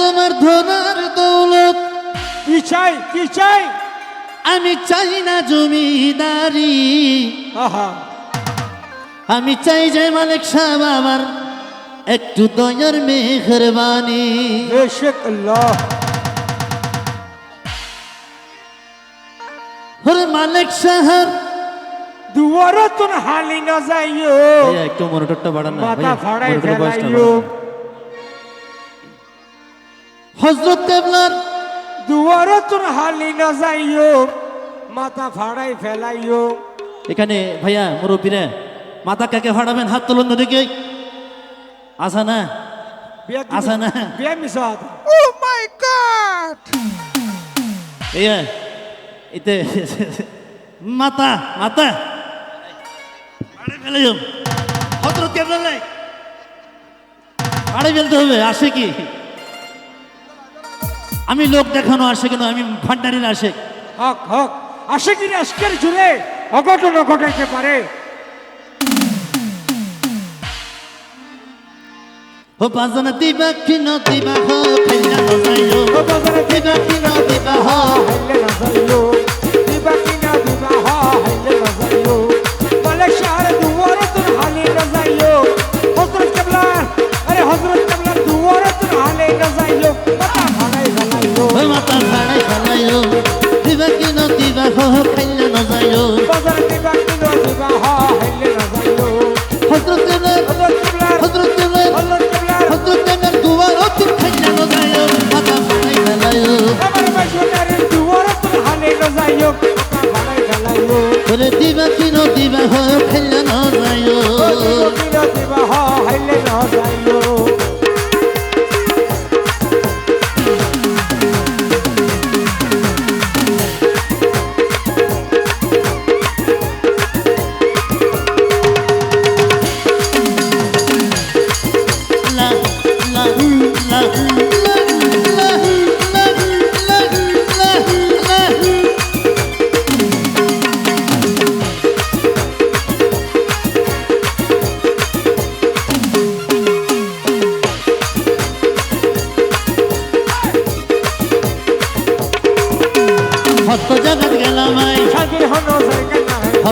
তোমার ধনার দৌলত। কি চাই কি চাই? আমি চাই না জমিদারি। আমি চাই যে মালিক সাহেব আমার একটু দয়ার মেহরবানি। মালিক সাহেব। দুয়ারে তুন হালি না যাইও। একটু মনিটরটা বাড়ান না। মাথা ফাড়াই ফেলাইও। হজরত কেবলার দুয়ারে তুন হালি না যাইও মাথা ফাড়াই ফেলাইও। এখানে ভাইয়া মুরব্বীরা মাথা কাকে ফাড়াবেন হাত তুলুন দিকে আসা না বিয়া কি- আসা না বিয়া মিসাদ Oh my god! ইয়ে এতে মাতা মাতা আড়ে ফেলে যাও হজরত কেবলার নাই আড়ে ফেলতে হবে আসে কি? আমি লোক দেখানো আসে কেন আমি ভান্ডারির আসে। হক হক। আসে কি আজকের জুড়ে? অঘটন ঘটাইতে পারে। ও বাজানা দিবা কি ন দিবা হো খেলা নজাইও ও বাজারে দিবা কি ন দিবা হো। হাইলে না যাইও Pero diva, si no diva, ojalá no rayo.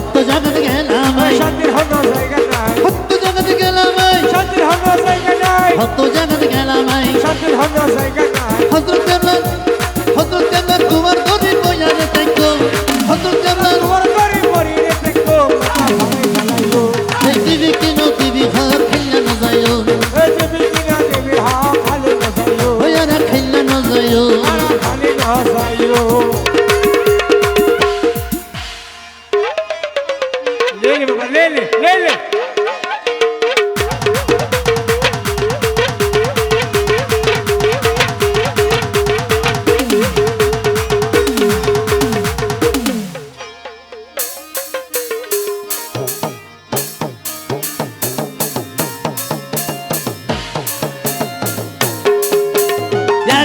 সত্য জগৎ গেলাম শান্তির হন সত্য জগৎ গেলাম। শান্তির হন সত্য জগৎ গেলাম। শান্তির হন হজরত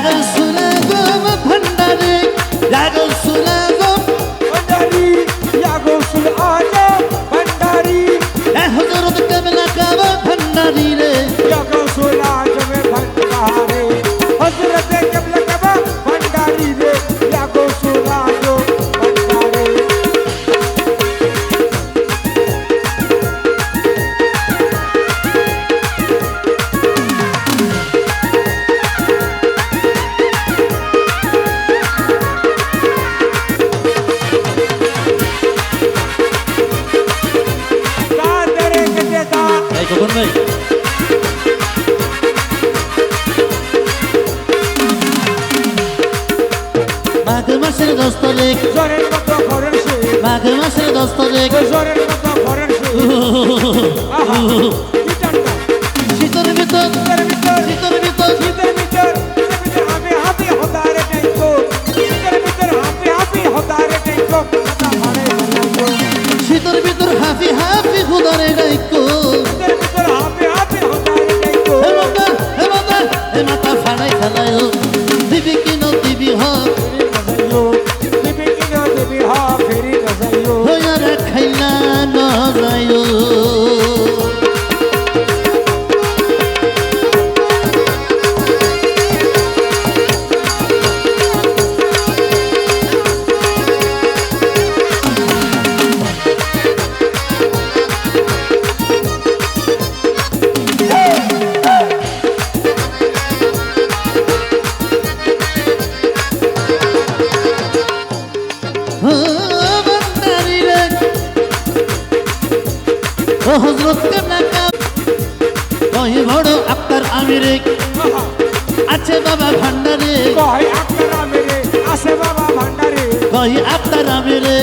eras নেই। মাঘ মাসের দশ তারিখ। জ্বরের মতো ঘরের সে মাঘ মাসের দশ তারিখ। জ্বরের মতো ঘরের সে শীতের ভিতর শীতের ভিতর শীতের ভিতর। শীতের ভিতর শীতের ভিতর হাফি হাফি খুদারে ডাইক মেরে আছে বাবা ভান্ডারে। কই আপনারা মেরে আছে বাবা ভান্ডারে। কই আপনারা মেরে